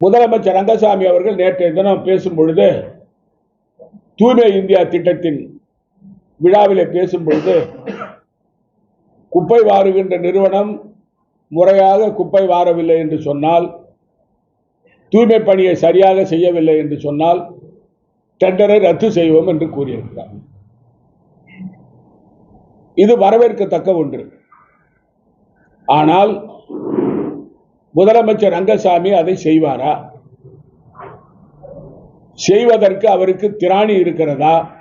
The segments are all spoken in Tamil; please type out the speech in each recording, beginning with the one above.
முதலமைச்சர் ரங்கசாமி அவர்கள் நேற்றைய தினம் பேசும் பொழுது தூய்மை இந்தியா திட்டத்தின் விழாவிலே பேசும் பொழுது குப்பை வாருகின்ற நிறுவனம் முறையாக குப்பை வாரவில்லை என்று சொன்னால் தூய்மை பணியை சரியாக செய்யவில்லை என்று சொன்னால் டெண்டரை ரத்து செய்வோம் என்று கூறியிருக்கிறார். இது வரவேற்கத்தக்க ஒன்று. ஆனால் முதலமைச்சர் ரங்கசாமி அதை செய்வாரா? செய்வதற்கு அவருக்கு திராணி இருக்கிறதா?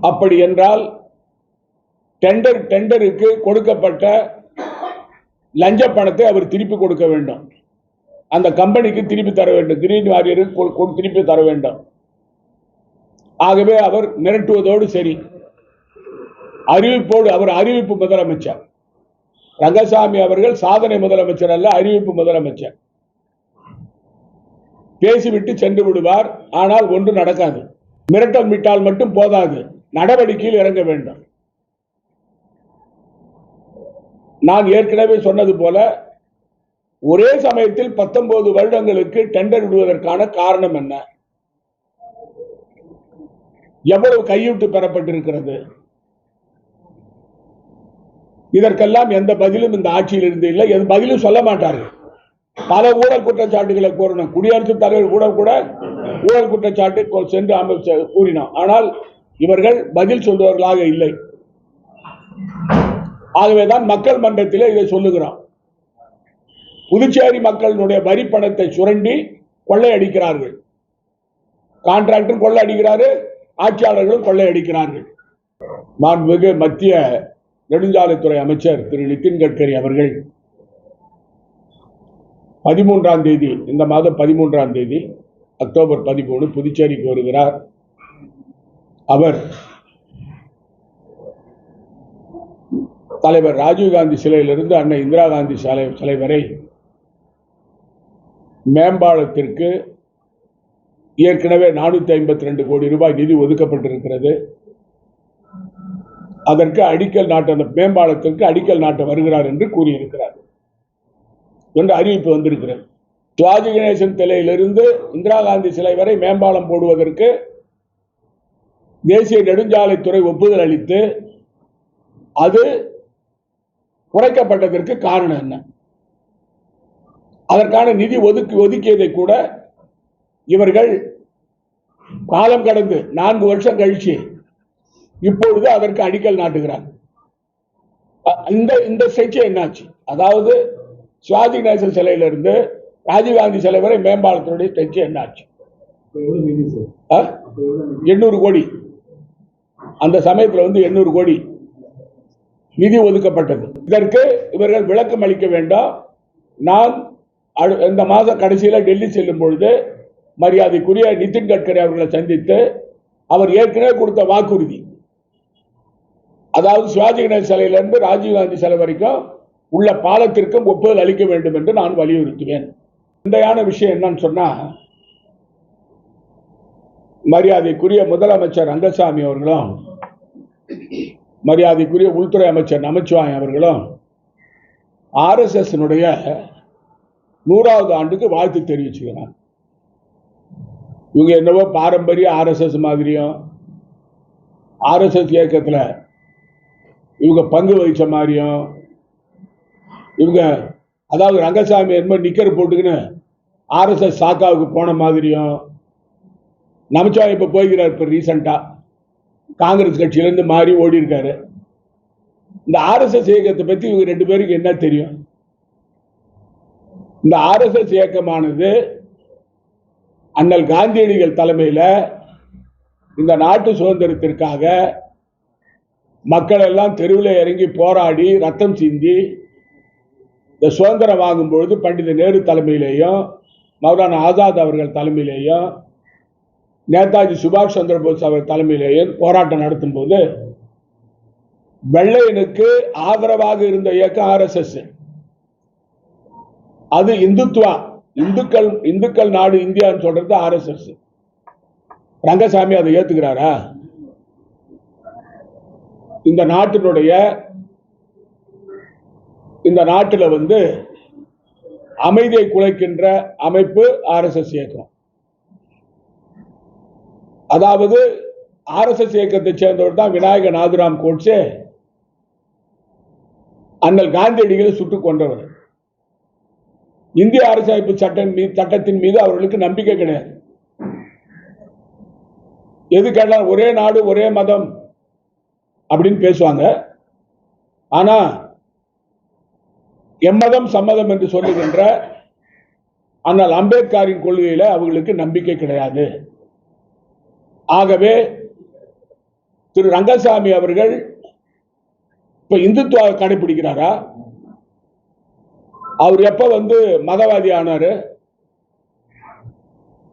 அப்படி என்றால் டெண்டர் டெண்டருக்கு கொடுக்கப்பட்ட லஞ்ச பணத்தை அவர் திருப்பி கொடுக்க வேண்டும். அந்த கம்பெனிக்கு திருப்பி தர வேண்டும். கிரீன் வாரியருக்கு திருப்பி தர வேண்டும். ஆகவே அவர் மிரட்டுவதோடு சரி. அறிவிப்போடு அவர் அறிவிப்பு முதலமைச்சர். ரங்கசாமி அவர்கள் சாதனை முதலமைச்சர் அல்ல அறிவிப்பு முதலமைச்சர். பேசிவிட்டு சென்று விடுவார் ஆனால் ஒன்று நடக்காது. மிரட்டல் விட்டால் மட்டும் போதாது. நடவடிக்கையில் இறங்க வேண்டும். நான் ஏற்கனவே சொன்னது போல ஒரே சமயத்தில் 19 வருடங்களுக்கு டெண்டர் விடுவதற்கான காரணம் என்ன? எவ்வளவு கையூட்டு பெறப்பட்டிருக்கிறது? இதற்கெல்லாம் எந்த பதிலும் இந்த ஆட்சியில் இருந்து இல்லை. எந்த பதிலும் சொல்ல மாட்டார்கள். பல ஊழல் குற்றச்சாட்டுகளை கூறணும் குடியரசுத் தலைவர் கூட கூட ஊழல் குற்றச்சாட்டு சென்று அமைச்சர் கூறினோம் ஆனால் இவர்கள் பதில் சொல்பவர்களாக இல்லை. ஆகவேதான் மக்கள் மன்றத்தில் இதை சொல்லுகிறோம். புதுச்சேரி மக்களினுடைய வரி பணத்தை சுரண்டி கொள்ளையடிக்கிறார்கள் கான்ட்ராக்டரும் கொள்ளையடிக்கிறாரு ஆட்சியாளர்களும் கொள்ளையடிக்கிறார்கள் மாண்புமிகு மத்திய நெடுஞ்சாலைத்துறை அமைச்சர் திரு நிதின் கட்கரி அவர்கள் பதிமூன்றாம் தேதி இந்த மாதம் பதிமூன்றாம் தேதி அக்டோபர் பதிமூணு புதுச்சேரிக்கு வருகிறார். அவர் தலைவர் ராஜீவ்காந்தி சிலையிலிருந்து அன்னை இந்திரா காந்தி சிலை சிலை வரை மேம்பாலத்திற்கு ஏற்கனவே நானூத்தி ஐம்பத்தி ரெண்டு கோடி ரூபாய் நிதி ஒதுக்கப்பட்டிருக்கிறது. அதற்கு அடிக்கல் நாட்டு அந்த மேம்பாலத்திற்கு அடிக்கல் நாட்டு வருகிறார் என்று கூறியிருக்கிறார். என்று அறிவிப்பு வந்திருக்கிறது. சிவாஜி கணேசன் சிலையிலிருந்து இந்திரா காந்தி சிலை வரை மேம்பாலம் போடுவதற்கு தேசிய நெடுஞ்சாலைத்துறை ஒப்புதல் அளித்து அது குறைக்கப்பட்டதற்கு காரணம் என்ன? அதற்கான நிதி ஒதுக்கி ஒதுக்கியதை கூட இவர்கள் காலம் கடந்து நான்கு வருஷம் கழிச்சு இப்பொழுது அதற்கு அடிக்கல் நாட்டுகிறார். இந்த இந்த ஸ்ட்ரெச் என்னாச்சு? அதாவது சிவாஜி கணேசன் சிலையிலிருந்து ராஜீவ்காந்தி சிலை வரை மேம்பாலத்தினுடைய ஸ்ட்ரெச் என்னாச்சு? எண்ணூறு கோடி. அந்த சமயத்துல வந்து எண்ணூறு கோடி நிதி ஒதுக்கப்பட்டது. இதற்கு இவர்கள் விளக்கம் அளிக்க வேண்டும். நான் இந்த மாத கடைசியில் டெல்லி செல்லும் பொழுது மரியாதைக்குரிய நிதின் கட்கரி அவர்களை சந்தித்து அவர் ஏற்கனவே கொடுத்த வாக்குறுதி. அதாவது சிவாஜி கணேசன் சிலையிலிருந்து ராஜீவ்காந்தி சிலை வரைக்கும் உள்ள பாலத்திற்கும் ஒப்புதல் அளிக்க வேண்டும் என்று நான் வலியுறுத்துவேன். முந்தையான விஷயம் என்னன்னு சொன்னா மரியாதைக்குரிய முதலமைச்சர் ரங்கசாமி அவர்களும் மரியாதைக்குரிய உள்துறை அமைச்சர் நமச்சிவாயம் அவர்களும் ஆர்எஸ்எஸ்னுடைய நூறாவது ஆண்டுக்கு வாழ்த்து தெரிவிச்சுக்கிறார் இவங்க என்னவோ பாரம்பரிய ஆர்எஸ்எஸ் மாதிரியும் ஆர்எஸ்எஸ் இயக்கத்தில் இவங்க பங்கு வகிச்ச மாதிரியும் இவங்க அதாவது ரங்கசாமி என்ன நிக்கர் போட்டுக்கின்னு ஆர்எஸ்எஸ் சாக்காவுக்கு போன மாதிரியும் நமச்சிவாயம் இப்போ போய்கிறார் இப்போ ரீசண்டாக காங்கிரஸ் கட்சியிலேருந்து மாறி ஓடி இருக்காரு இந்த ஆர்எஸ்எஸ் இயக்கத்தை பற்றி இவங்க ரெண்டு பேருக்கு என்ன தெரியும்? இந்த ஆர்எஸ்எஸ் இயக்கமானது அண்ணல் காந்தியடிகள் தலைமையில் இந்த நாட்டு சுதந்திரத்திற்காக மக்கள் எல்லாம் தெருவில் இறங்கி போராடி ரத்தம் சிந்தி இந்த சுதந்திரம் வாங்கும் பொழுது பண்டித நேரு தலைமையிலேயும் மௌலானா ஆசாத் அவர்கள் தலைமையிலேயும் நேதாஜி சுபாஷ் சந்திரபோஸ் அவர்கள் அவர் தலைமையிலேயும் போராட்டம் நடத்தும் போது வெள்ளையனுக்கு ஆதரவாக இருந்த இயக்கம் ஆர்எஸ்எஸ் அது இந்துத்துவா. இந்துக்கள் இந்துக்கள் நாடு இந்தியான்னு சொல்றது ஆர்எஸ்எஸ் ரங்கசாமி அதை ஏத்துக்கிறாரா? இந்த நாட்டினுடைய இந்த நாட்டில் வந்து அமைதியை குலைக்கின்ற அமைப்பு ஆர்எஸ்எஸ் இயக்கம். அதாவது ஆர்எஸ்எஸ் இயக்கத்தை சேர்ந்தவர் தான் விநாயக நாதுராம் கோட்சே அண்ணல் காந்தியடிகளை சுட்டுக் கொண்டவர் இந்திய அரசமைப்பு சட்டம் மீது சட்டத்தின் மீது அவர்களுக்கு நம்பிக்கை கிடையாது. எது கேட்டால் ஒரே நாடு ஒரே மதம் அப்படின்னு பேசுவாங்க. ஆனா எம்மதம் சம்மதம் என்று சொல்லுகின்ற ஆனால் அம்பேத்கரின் கொள்கையில அவர்களுக்கு நம்பிக்கை கிடையாது. ஆகவே திரு ரங்கசாமி அவர்கள் இப்ப இந்துத்துவ கடைபிடிக்கிறாரா? அவர் எப்ப வந்து மதவாதி ஆனாரு?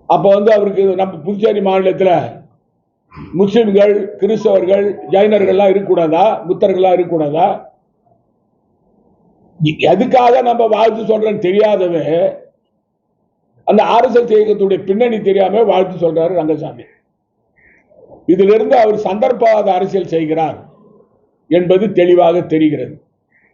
அப்ப வந்து அவருக்கு நம்ம புதுச்சேரி மாநிலத்தில் முஸ்லிம்கள் கிறிஸ்தவர்கள் ஜைனர்கள்லாம் இருக்கக்கூடாதா? புத்தர்கள்லாம் இருக்கக்கூடாதா? எதுக்காக நம்ம வாழ்த்து சொல்றேன்னு தெரியாதவே அந்த ஆர்எஸ்எஸ் இயக்கத்துடைய பின்னணி தெரியாம வாழ்த்து சொல்றாரு ரங்கசாமி. இதிலிருந்து அவர் சந்தர்ப்பவாத அரசியல் செய்கிறார் என்பது தெளிவாக தெரிகிறது.